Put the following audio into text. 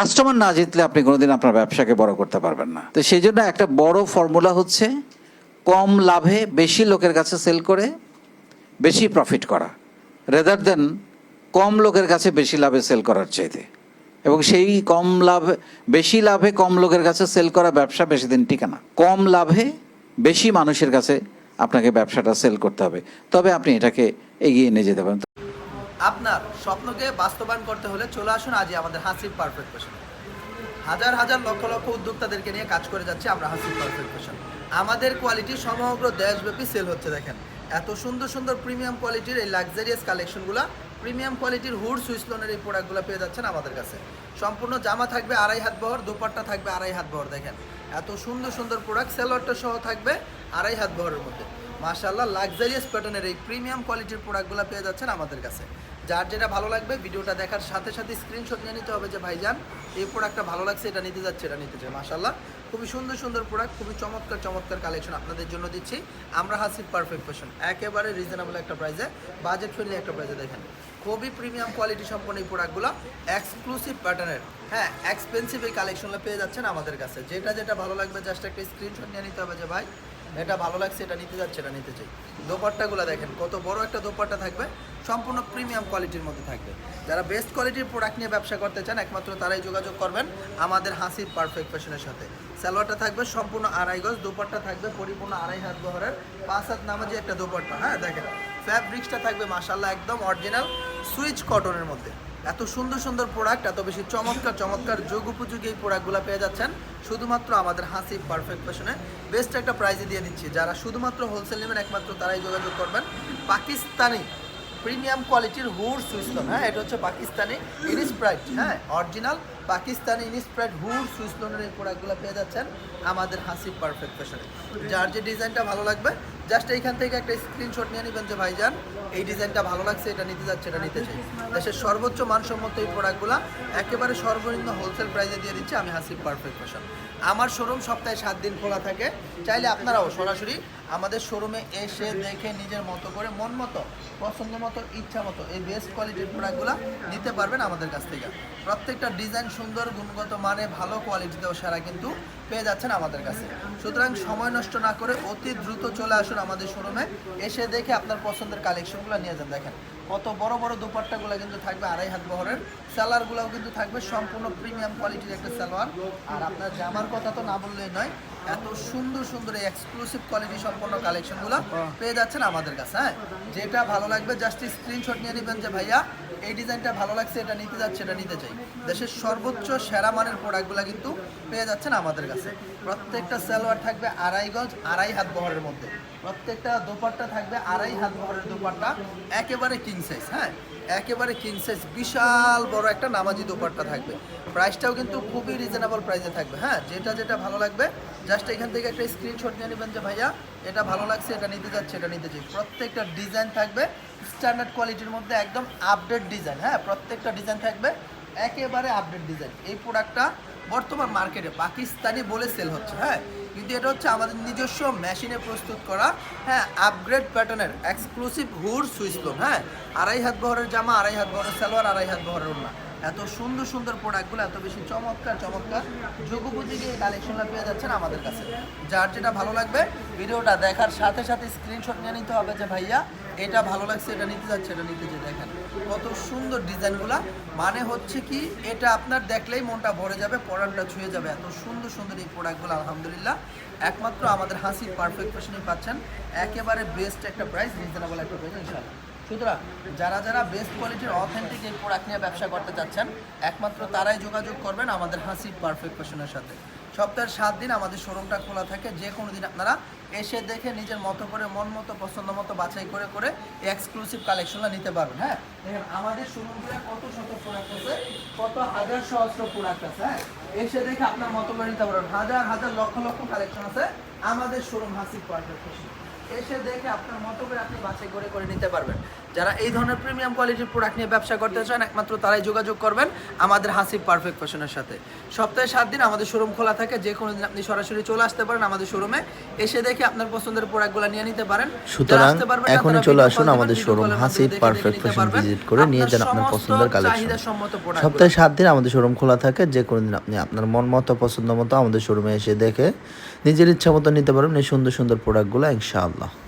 Customer না জিতলে আপনি কোনোদিন আপনার ব্যবসাকে বড় করতে পারবেন না। তো সেই জন্য একটা বড় ফর্মুলা হচ্ছে কম লাভে বেশি লোকের কাছে সেল করে, বেশি প্রফিট করা রেদার দেন কম লোকের কাছে বেশি লাভে সেল করার চাইতে। এবং সেই কম লাভ, বেশি লাভে কম লোকের কাছে সেল করা ব্যবসা বেশি দিন টিকে না। কম লাভে বেশি মানুষের কাছে আপনাকে ব্যবসাটা সেল করতে হবে। তবে আপনি এটাকে এগিয়ে নিয়ে যেতে পারেন। আপনার স্বপ্নকে বাস্তবায়ন করতে হলে চলে আসুন আজই আমাদের হাসিব পারফেক্ট ফ্যাশন হাজার হাজার লক্ষ লক্ষ উদ্যোক্তাদেরকে নিয়ে কাজ করে যাচ্ছে আমরা হাসিব পারফেক্ট ফ্যাশন আমাদের কোয়ালিটি সমগ্র দেশব্যাপী সেল হচ্ছে, দেখেন। এত সুন্দর সুন্দর প্রিমিয়াম কোয়ালিটির এই লাক্সারিয়াস কালেকশনগুলো প্রিমিয়াম কোয়ালিটির হুড সুইস লোনের এই প্রোডাক্টগুলো পেয়ে যাচ্ছেন আমাদের কাছে। সম্পূর্ণ জামা থাকবে আড়াই হাত বহর, দুপাট্টা থাকবে আড়াই হাত বহর, দেখেন। এত সুন্দর সুন্দর প্রোডাক্ট সেলোয়ারটা সহ থাকবে আড়াই হাত বহরের মধ্যে। মাশাআল্লাহ লাক্সারিয়াস প্যাটার্নের এই প্রিমিয়াম কোয়ালিটির প্রোডাক্টগুলো পেয়ে যাচ্ছেন আমাদের কাছে। যার যেটা ভালো লাগবে, ভিডিওটা দেখার সাথে সাথে স্ক্রিনশট নিয়ে নিতে হবে যে, ভাইজান, এই প্রোডাক্টটা ভালো লাগছে, এটা নিতে যাচ্ছে, এটা নিতে চাই মাশাআল্লাহ। খুবই সুন্দর সুন্দর প্রোডাক্ট খুবই চমৎকার চমৎকার কালেকশন আপনাদের জন্য দিচ্ছি। আমরা হাসি পারফেক্ট ফ্যাশন একেবারে রিজনেবল একটা প্রাইসে বাজেট ফ্রেন্ডলি একটা প্রাইসে দেখেন। খুবই প্রিমিয়াম কোয়ালিটি সম্পন্ন এই প্রোডাক্টগুলো এক্সক্লুসিভ প্যাটার্নের হ্যাঁ এক্সপেন্সিভ এই কালেকশনগুলো পেয়ে যাচ্ছেন আমাদের কাছে। যেটা যেটা ভালো লাগবে জাস্ট একটা স্ক্রিনশট নিয়ে নিতে হবে যে, ভাই এটা ভালো লাগছে, এটা নিতে যাচ্ছে এটা নিতে চাই। দোপাট্টাগুলো দেখেন, কত বড় একটা দোপাট্টা থাকবে, সম্পূর্ণ প্রিমিয়াম কোয়ালিটির মধ্যে থাকবে। যারা বেস্ট কোয়ালিটির প্রোডাক্ট নিয়ে ব্যবসা করতে চান, একমাত্র তারাই যোগাযোগ করবেন আমাদের হাসির পারফেক্ট ফ্যাশনের সাথে। সালোয়ারটা থাকবে সম্পূর্ণ আড়াই গজ, দোপাট্টা থাকবে পরিপূর্ণ আড়াই হাত বহরের পাঁচ হাত নামাজি একটা দোপাট্টা হ্যাঁ দেখেন। ফ্যাব্রিক্সটা থাকবে মাসাল্লাহ একদম অরিজিনাল সুইচ কটনের মধ্যে। এত সুন্দর সুন্দর প্রোডাক্ট এত বেশি চমৎকার চমৎকার যোগ উপযোগী এই প্রোডাক্টগুলো পেয়ে যাচ্ছেন। শুধুমাত্র আমাদের হাসি পারফেক্ট ফ্যাশনে বেস্ট একটা প্রাইজে দিয়ে দিচ্ছি। যারা শুধুমাত্র হোলসেল নেবেন, একমাত্র তারাই যোগাযোগ করবেন। পাকিস্তানি প্রিমিয়াম কোয়ালিটির হুর সুইস্তন হ্যাঁ এটা হচ্ছে পাকিস্তানি ইনিসপ্রাইট হ্যাঁ অরিজিনাল পাকিস্তানি ইনিসপ্রাইট হুড এই প্রোডাক্টগুলো পেয়ে যাচ্ছেন আমাদের হাসি পারফেক্ট ফ্যাশনে। যার যে ডিজাইনটা ভালো লাগবে, জাস্ট এইখান থেকে একটা স্ক্রিনশট নিয়ে নেবেন যে ভাইজান, এই ডিজাইনটা ভালো লাগছে, এটা নিতে যাচ্ছে, এটা নিতে চাই। দেশের সর্বোচ্চ মানসম্মত এই প্রোডাক্টগুলো একেবারে সর্বনিম্ন হোলসেল প্রাইসে দিয়ে দিচ্ছি আমি হাসিব পারফেক্ট ফ্যাশন। আমার শোরুম সপ্তাহে সাত দিন খোলা থাকে। চাইলে আপনারাও সরাসরি আমাদের শোরুমে এসে দেখে নিজের মতো করে মন মতো, পছন্দ মতো, ইচ্ছা মতো এই বেস্ট কোয়ালিটির প্রোডাক্টগুলো নিতে পারবেন আমাদের কাছ থেকে। প্রত্যেকটা ডিজাইন সুন্দর গুণগত মানে ভালো কোয়ালিটিতেও সারা কিন্তু পেয়ে যাচ্ছেন আমাদের কাছে। সুতরাং সময় নষ্ট না করে অতি দ্রুত চলে আসুন আমাদের শোরুমে। এসে দেখে আপনার পছন্দের কালেকশনগুলো নিয়ে যান। দেখেন, কত বড় বড় দুপাট্টাগুলো কিন্তু থাকবে আড়াই হাত বহরের। স্যালারগুলোও কিন্তু থাকবে সম্পূর্ণ প্রিমিয়াম কোয়ালিটির একটা সালোয়ার। আর আপনার জামার কথা তো না বললেই নয়, এত সুন্দর সুন্দর এক্সক্লুসিভ কোয়ালিটি সম্পন্ন কালেকশনগুলো পেয়ে যাচ্ছেন আমাদের কাছে হ্যাঁ? যেটা ভালো লাগবে জাস্ট স্ক্রিনশট নিয়ে নেবেন যে, ভাইয়া, এই ডিজাইনটা ভালো লাগছে, এটা নিতে যাচ্ছে, এটা নিতে চাই। দেশের সর্বোচ্চ সেরা মানের প্রোডাক্টগুলো কিন্তু পেয়ে যাচ্ছেন আমাদের কাছে। প্রত্যেকটা সালোয়ার থাকবে আড়াই গজ, আড়াই হাত বহরের মধ্যে। প্রত্যেকটা দোপাট্টা থাকবে আড়াই হাত বহরের দোপাট্টা, একেবারে কিং সাইজ হ্যাঁ? একেবারে কিং সাইজ বিশাল বড় একটা নামাজি দোপাট্টা থাকবে। প্রাইসটাও কিন্তু খুবই রিজনেবল প্রাইসে থাকবে হ্যাঁ? যেটা যেটা ভালো লাগবে জাস্ট এখান থেকে একটা স্ক্রিনশট নিয়ে নেবেন যে, ভাইয়া, এটা ভালো লাগছে, এটা নিতে যাচ্ছে, এটা নিতে চাই প্রত্যেকটা ডিজাইন থাকবে স্ট্যান্ডার্ড কোয়ালিটির মধ্যে একদম আপডেট ডিজাইন হ্যাঁ? প্রত্যেকটা ডিজাইন থাকবে, একেবারে আপডেট ডিজাইন এই প্রোডাক্টটা বর্তমান মার্কেটে পাকিস্তানি বলে সেল হচ্ছে হ্যাঁ? কিন্তু এটা হচ্ছে আমাদের নিজস্ব মেশিনে প্রস্তুত করা হ্যাঁ আপগ্রেড প্যাটার্নের এক্সক্লুসিভ হুড সুইচ হ্যাঁ? আড়াই হাত বহরের জামা, আড়াই হাত বহরের সালোয়ার, আড়াই হাত বহরের ওড়না। এত সুন্দর সুন্দর প্রোডাক্টগুলো এত বেশি চমৎকার চমৎকার যুগোপযোগী কালেকশনটা পেয়ে যাচ্ছেন আমাদের কাছে। যার যেটা ভালো লাগবে, ভিডিওটা দেখার সাথে সাথে স্ক্রিনশট নিয়ে নিতে হবে যে ভাইয়া, এটা ভালো লাগছে, এটা নিতে যাচ্ছে, এটা নিতে যে দেখেন। কত সুন্দর ডিজাইনগুলা মানে হচ্ছে কি, এটা আপনার দেখলেই মনটা ভরে যাবে পরানটা ছুঁয়ে যাবে। এত সুন্দর সুন্দর এই প্রোডাক্টগুলো আলহামদুলিল্লাহ। একমাত্র আমাদের হাসির পারফেক্ট ফ্যাশনই পাচ্ছেন। একেবারে বেস্ট একটা প্রাইস রিজনেবল একটা প্রাইস ইনশাআল্লাহ। সুতরাং যারা যারা বেস্ট কোয়ালিটির অথেন্টিক এই প্রোডাক্ট নিয়ে ব্যবসা করতে চাচ্ছেন, একমাত্র তারাই যোগাযোগ করবেন আমাদের হাসি পারফেক্ট ফ্যাশনের সাথে। সপ্তাহের সাত দিন আমাদের শোরুমটা খোলা থাকে, যে কোনো দিন আপনারা এসে দেখে নিজের মতো করে, মন মতো, পছন্দ মতো বাছাই করে করে এক্সক্লুসিভ কালেকশনটা নিতে পারবেন হ্যাঁ? দেখেন, আমাদের শোরুমগুলো কত শত প্রোডাক্ট আছে, কত হাজার সহস্র প্রোডাক্ট আছে হ্যাঁ? এসে দেখে আপনার মতো করে নিতে পারবেন। হাজার হাজার লক্ষ লক্ষ কালেকশন আছে আমাদের শোরুম হাসি পারফেক্ট এসে দেখে আপনার মতো করে আপনি বাছাই করে করে নিতে পারবেন। যারা এই ধরনের প্রিমিয়াম কোয়ালিটির প্রোডাক্ট নিয়ে ব্যবসা করতে চান একমাত্র তারাই যোগাযোগ করবেন আমাদের হাসিব পারফেক্ট ফ্যাশনের সাথে। সপ্তাহে সাত দিন আমাদের শোরুম খোলা থাকে যে কোনো দিন আপনি সরাসরি চলে আসতে পারেন আমাদের শোরুমে এসে দেখে আপনার পছন্দের প্রোডাক্টগুলো নিয়ে নিতে পারেন। সুতরাং আসতে পারবেন না, এখনই চলে আসুন আমাদের showroom Hasib perfect fashion visit করে নিয়ে যান আপনার পছন্দের কালেকশন সপ্তাহে সাত দিন আমাদের শোরুম খোলা থাকে যে কোনো দিন আপনি আপনার মন মতো পছন্দ মতো আমাদের শোরুমে এসে দেখে নিজের ইচ্ছা মতো নিতে পারবেন এই সুন্দর সুন্দর প্রোডাক্টগুলো ইনশাআল্লাহ। الله.